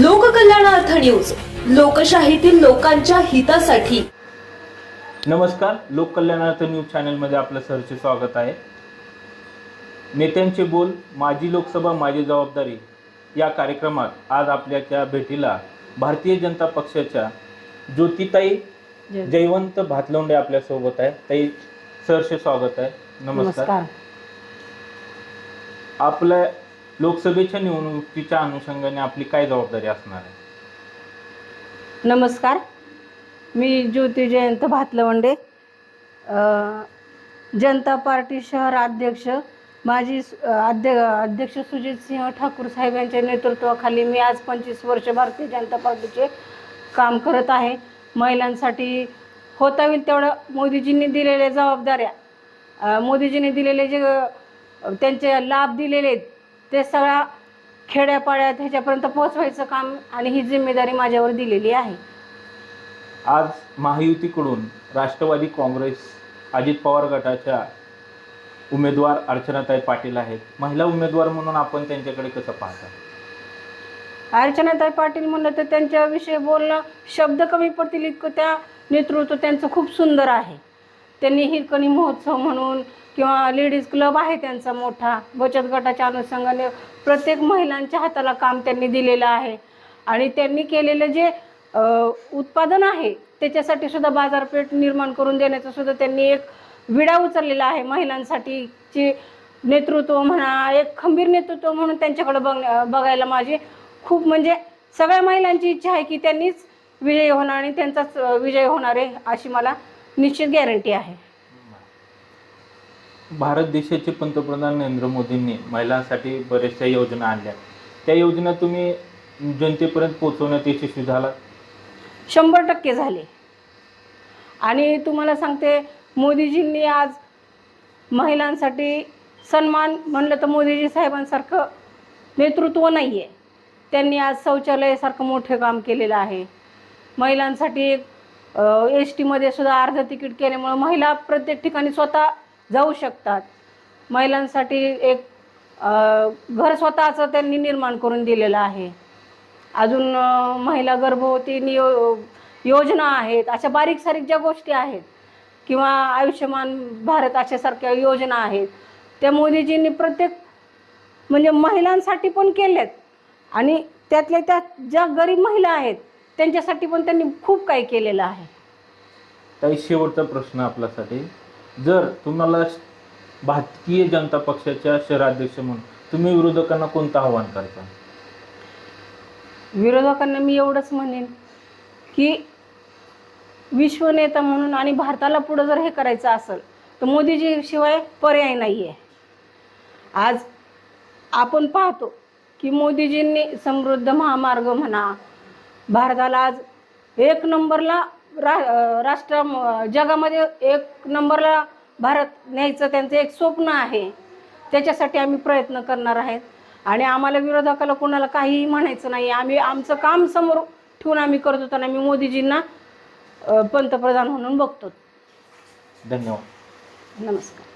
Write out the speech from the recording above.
लोककल्याणार्थ news. लोकशाहीतील लोकांच्या हितासाठी. नमस्कार. लोककल्याणार्थ न्यूज चॅनलमध्ये आपलं सरचे स्वागत आहे. नेत्यांचे बोल माझी लोकसभा माझी जबाबदारी या कार्यक्रमात आज आपल्याच्या भेटीला भारतीय जनता पक्षाच्या ज्योतिताई जयवंत भातलवंडे आपल्यासोबत आहे ताई सरचे स्वागत आहे. नमस्कार. आपल्या लोकसभेच्या निवडणुकीच्या अनुषंगाने आपली काय जबाबदारी असणार आहे? नमस्कार. मी ज्योती जयंत भातलवंडे. अ, जनता पार्टी शहर अध्यक्ष. माजी अध्य अध्यक्ष सुजित सिंह ठाकूर साहेब यांच्या नेतृत्वाखाली मी आज पंचवीस वर्ष भारतीय जनता पार्टीचे काम करत आहे. महिलांसाठी होता होईल तेवढं मोदीजींनी दिलेल्या जबाबदाऱ्या. अ, मोदीजींनी दिलेले जे अ, त्यांचे लाभ दिलेले आहेत ते सगळ्या खेड्यापाड्यात ह्याच्यापर्यंत पोहोचवायचं काम आणि ही जिम्मेदारी माझ्यावर दिलेली आहे. आज महायुतीकडून राष्ट्रवादी काँग्रेस अजित पवार गटाच्या उमेदवार अर्चनाताई पाटील आहेत. महिला उमेदवार म्हणून आपण त्यांच्याकडे कसं पाहता? अर्चनाताई पाटील म्हणलं तर त्यांच्याविषयी बोलणं शब्द कमी पडतील इतकं त्या नेतृत्व त्यांचं खूप सुंदर आहे. त्यांनी हिरकणी महोत्सव म्हणून किंवा लेडीज क्लब आहे त्यांचा मोठा बचत गटाच्या अनुषंगाने प्रत्येक महिलांच्या हाताला काम त्यांनी दिलेलं आहे. आणि त्यांनी केलेलं जे उत्पादन आहे त्याच्यासाठी सुद्धा बाजारपेठ निर्माण करून देण्याचं सुद्धा त्यांनी एक विडा उचललेला आहे महिलांसाठीची नेतृत्व म्हणा एक खंबीर नेतृत्व म्हणून त्यांच्याकडे बघ बघायला माझी खूप म्हणजे सगळ्या महिलांची इच्छा आहे की त्यांनीच विजयी होणार आणि त्यांचाच विजय होणार आहे अशी मला निश्चित गॅरंटी आहे. भारत देशाचे पंतप्रधान नरेंद्र मोदींनी महिलांसाठी बऱ्याचशा योजना आणल्या. त्या योजना तुम्ही जनतेपर्यंत पोहोचवण्यात यशस्वी झाला शंभर टक्के झाले. आणि तुम्हाला सांगते मोदीजींनी आज महिलांसाठी सन्मान म्हणलं तर मोदीजी साहेबांसारखं नेतृत्व नाही आहे त्यांनी आज शौचालयासारखं मोठे काम केलेलं आहे. महिलांसाठी एक एस टीमध्ये सुद्धा अर्ध तिकीट केल्यामुळं महिला प्रत्येक ठिकाणी स्वतः जाऊ शकतात. महिलांसाठी एक घर स्वतःचं त्यांनी निर्माण करून दिलेलं आहे. अजून महिला गर्भवती नियो योजना आहेत अशा बारीक सारीक ज्या गोष्टी आहेत किंवा आयुष्यमान भारत अशासारख्या योजना आहेत त्या मोदीजींनी प्रत्येक म्हणजे महिलांसाठी पण केल्यात. आणि त्यातल्या त्यात ज्या गरीब महिला आहेत त्यांच्यासाठी पण त्यांनी खूप काही केलेलं आहे. ताई शेवटचा प्रश्न आपल्यासाठी. जर तुम्हाला भारतीय जनता पक्षाच्या शहराध्यक्ष म्हणून तुम्ही विरोधकांना कोणतं आव्हान करता? विरोधकांना मी एवढंच म्हणेन की विश्वनेता म्हणून आणि भारताला पुढं जर हे करायचं असेल तर मोदीजीशिवाय पर्याय नाही आहे आज आपण पाहतो की मोदीजींनी समृद्ध महामार्ग म्हणा भारताला आज एक नंबरला रा राष्ट्र जगामध्ये एक नंबरला भारत न्यायचं त्यांचं एक स्वप्न आहे. त्याच्यासाठी आम्ही प्रयत्न करणार आहेत. आणि आम्हाला विरोधकाला कोणाला काहीही म्हणायचं नाही. आम्ही आमचं काम समोर ठेवून आम्ही करत होतो आम्ही मोदीजींना पंतप्रधान म्हणून बघतो. धन्यवाद. नमस्कार.